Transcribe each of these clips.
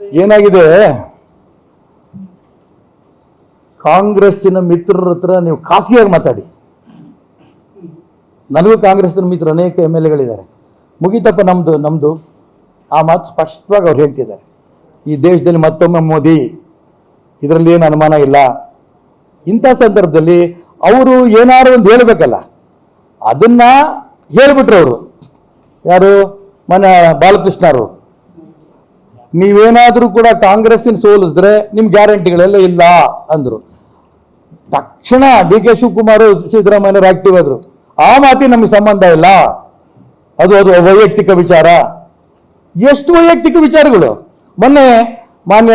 ಏನಾಗಿದೆ? ಕಾಂಗ್ರೆಸ್ಸಿನ ಮಿತ್ರರ ಹತ್ರ ನೀವು ಖಾಸಗಿಯಾಗಿ ಮಾತಾಡಿ. ನನಗೂ ಕಾಂಗ್ರೆಸ್ಸಿನ ಮಿತ್ರ ಅನೇಕ ಎಂ ಎಲ್ ಎಗಳಿದ್ದಾರೆ. ಮುಗಿತಪ್ಪ ನಮ್ಮದು ನಮ್ಮದು ಆ ಮಾತು ಸ್ಪಷ್ಟವಾಗಿ ಅವ್ರು ಹೇಳ್ತಿದ್ದಾರೆ. ಈ ದೇಶದಲ್ಲಿ ಮತ್ತೊಮ್ಮೆ ಮೋದಿ, ಇದರಲ್ಲಿ ಏನು ಅನುಮಾನ ಇಲ್ಲ. ಇಂಥ ಸಂದರ್ಭದಲ್ಲಿ ಅವರು ಏನಾದ್ರು ಒಂದು ಹೇಳಬೇಕಲ್ಲ. ಅದನ್ನ ಹೇಳಿಬಿಟ್ರು ಅವರು. ಯಾರು? ಮನೆ, ಬಾಲಕೃಷ್ಣರು. ನೀವೇನಾದರೂ ಕೂಡ ಕಾಂಗ್ರೆಸ್ಸಿನ ಸೋಲಿಸಿದ್ರೆ ನಿಮ್ಮ ಗ್ಯಾರಂಟಿಗಳೆಲ್ಲ ಇಲ್ಲ ಅಂದರು. ತಕ್ಷಣ ಡಿ ಕೆ ಶಿವಕುಮಾರ್ ಸಿದ್ದರಾಮಯ್ಯವರು ಆಕ್ಟಿವ್ ಆದರು. ಆ ಮಾತಿ ನಮಗೆ ಸಂಬಂಧ ಇಲ್ಲ. ಅದು ಅದು ವೈಯಕ್ತಿಕ ವಿಚಾರ. ಎಷ್ಟು ವೈಯಕ್ತಿಕ ವಿಚಾರಗಳು? ಮೊನ್ನೆ ಮಾನ್ಯ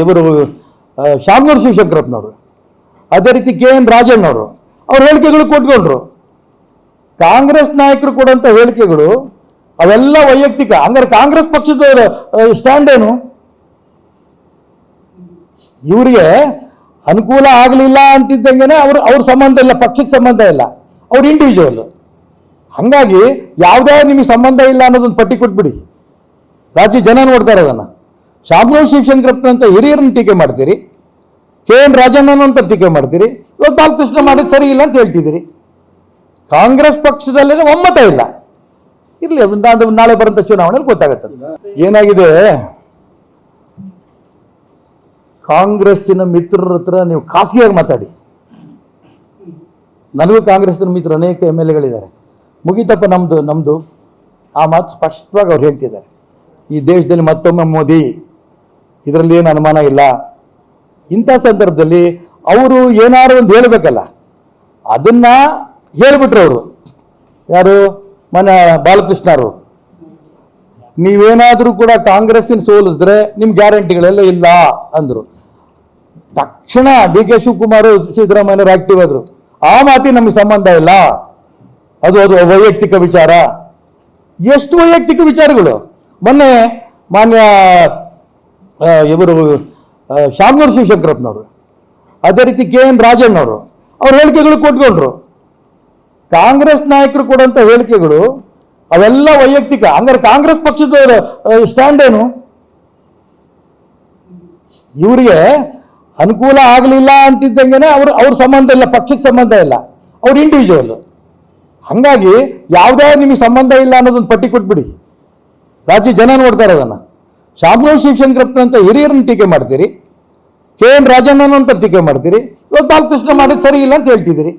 ಇವರು ಶಾಮನೂರು ಶಿವಶಂಕರಪ್ಪನವರು, ಅದೇ ರೀತಿ ಕೆ ಎನ್ ರಾಜಣ್ಣವರು, ಅವ್ರ ಹೇಳಿಕೆಗಳು ಕೊಟ್ಕೊಂಡ್ರು. ಕಾಂಗ್ರೆಸ್ ನಾಯಕರು ಕೊಡುವಂಥ ಹೇಳಿಕೆಗಳು ಅವೆಲ್ಲ ವೈಯಕ್ತಿಕ. ಹಂಗಾರೆ ಕಾಂಗ್ರೆಸ್ ಪಕ್ಷದ ಸ್ಟ್ಯಾಂಡ್ ಏನು? ಇವರಿಗೆ ಅನುಕೂಲ ಆಗಲಿಲ್ಲ ಅಂತಿದ್ದಂಗೆ ಅವ್ರ ಅವ್ರ ಸಂಬಂಧ ಇಲ್ಲ, ಪಕ್ಷಕ್ಕೆ ಸಂಬಂಧ ಇಲ್ಲ. ಅವ್ರ ಇಂಡಿವಿಜುವಲ್ ಹಂಗಾಗಿ ಯಾವುದೇ ನಿಮಗೆ ಸಂಬಂಧ ಇಲ್ಲ ಅನ್ನೋದೊಂದು ಪಟ್ಟಿ ಕೊಟ್ಬಿಡಿ. ರಾಜ್ಯ ಜನ ನೋಡ್ತಾರೆ ಅದನ್ನು. ಶಾಮನೂರು ಅಂತ ಹಿರಿಯರನ್ನ ಟೀಕೆ ಮಾಡ್ತೀರಿ, ಕೆ ಎನ್ ರಾಜಣ್ಣನಂತ ಟೀಕೆ ಮಾಡ್ತೀರಿ ಇವತ್ತು ಬಾಲಕೃಷ್ಣ ಮಾಡೋದು ಸರಿ ಇಲ್ಲ ಅಂತ ಹೇಳ್ತಿದ್ದೀರಿ. ಕಾಂಗ್ರೆಸ್ ಪಕ್ಷದಲ್ಲಿ ಒಮ್ಮತ ಇಲ್ಲ. ಇರಲಿ ನಾಳೆ ಬರುವಂಥ ಚುನಾವಣೆಯಲ್ಲಿ ಗೊತ್ತಾಗತ್ತೆ ಏನಾಗಿದೆ? ಕಾಂಗ್ರೆಸ್ಸಿನ ಮಿತ್ರರ ಹತ್ರ ನೀವು ಖಾಸಗಿಯಾಗಿ ಮಾತಾಡಿ. ನನಗೂ ಕಾಂಗ್ರೆಸ್ಸಿನ ಮಿತ್ರ ಅನೇಕ ಎಂ ಎಲ್ ಎಗಳಿದ್ದಾರೆ. ಮುಗಿತಪ್ಪ ನಮ್ಮದು ನಮ್ಮದು ಆ ಮಾತು ಸ್ಪಷ್ಟವಾಗಿ ಅವ್ರು ಹೇಳ್ತಿದ್ದಾರೆ. ಈ ದೇಶದಲ್ಲಿ ಮತ್ತೊಮ್ಮೆ ಮೋದಿ, ಇದರಲ್ಲಿ ಏನು ಅನುಮಾನ ಇಲ್ಲ. ಇಂಥ ಸಂದರ್ಭದಲ್ಲಿ ಅವರು ಏನಾರು ಒಂದು ಹೇಳಬೇಕಲ್ಲ. ಅದನ್ನ ಹೇಳಿಬಿಟ್ರು ಅವರು. ಯಾರು? ಮನೆ ಬಾಲಕೃಷ್ಣರು, ನೀವೇನಾದರೂ ಕೂಡ ಕಾಂಗ್ರೆಸ್ಸಿನ ಸೋಲಿಸಿದ್ರೆ ನಿಮ್ಮ ಗ್ಯಾರಂಟಿಗಳೆಲ್ಲ ಇಲ್ಲ ಅಂದರು. ತಕ್ಷಣ ಡಿ ಕೆ ಶಿವಕುಮಾರ್ ಸಿದ್ದರಾಮಯ್ಯವರು ಆಕ್ಟಿವ್ ಆದರು. ಆ ಮಾತಿ ನಮಗೆ ಸಂಬಂಧ ಇಲ್ಲ. ಅದು ಅದು ವೈಯಕ್ತಿಕ ವಿಚಾರ. ಎಷ್ಟು ವೈಯಕ್ತಿಕ ವಿಚಾರಗಳು? ಮೊನ್ನೆ ಮಾನ್ಯ ಇವರು ಶಾಮನೂರು ಶಿವಶಂಕರಪ್ಪನವರು, ಅದೇ ರೀತಿ ಕೆ ಎನ್ ರಾಜಣ್ಣವರು, ಅವ್ರ ಹೇಳಿಕೆಗಳು ಕೊಟ್ಕೊಂಡ್ರು. ಕಾಂಗ್ರೆಸ್ ನಾಯಕರು ಕೊಡುವಂಥ ಹೇಳಿಕೆಗಳು ಅವೆಲ್ಲ ವೈಯಕ್ತಿಕ. ಹಂಗಾರೆ ಕಾಂಗ್ರೆಸ್ ಪಕ್ಷದ ಸ್ಟ್ಯಾಂಡ್ ಏನು? ಇವರಿಗೆ ಅನುಕೂಲ ಆಗಲಿಲ್ಲ ಅಂತಿದ್ದಂಗೆ ಅವರು, ಅವ್ರ ಸಂಬಂಧ ಇಲ್ಲ, ಪಕ್ಷಕ್ಕೆ ಸಂಬಂಧ ಇಲ್ಲ. ಅವ್ರ ಇಂಡಿವಿಜುವಲ್ ಹಂಗಾಗಿ ಯಾವುದೇ ನಿಮಗೆ ಸಂಬಂಧ ಇಲ್ಲ ಅನ್ನೋದೊಂದು ಪಟ್ಟಿ ಕೊಟ್ಬಿಡಿ. ರಾಜ್ಯ ಜನ ನೋಡ್ತಾರೆ ಅದನ್ನು. ಶಾಮನೂರು ಶಿವಶಂಕರಪ್ಪನಂತ ಹಿರಿಯರನ್ನ ಟೀಕೆ ಮಾಡ್ತೀರಿ, ಕೆ ಎನ್ ರಾಜಣ್ಣನಂತ ಟೀಕೆ ಮಾಡ್ತೀರಿ ಇವತ್ತು ಬಾಲಕೃಷ್ಣ ಮಾಡೋದು ಸರಿ ಇಲ್ಲ ಅಂತ ಹೇಳ್ತಿದ್ದೀರಿ.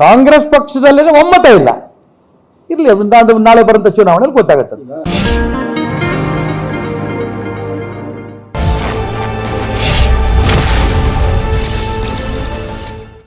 ಕಾಂಗ್ರೆಸ್ ಪಕ್ಷದಲ್ಲಿ ಒಮ್ಮತ ಇಲ್ಲ. ಇರಲಿ ನಾಳೆ ಬರುವಂಥ ಚುನಾವಣೆಯಲ್ಲಿ ಗೊತ್ತಾಗತ್ತದು.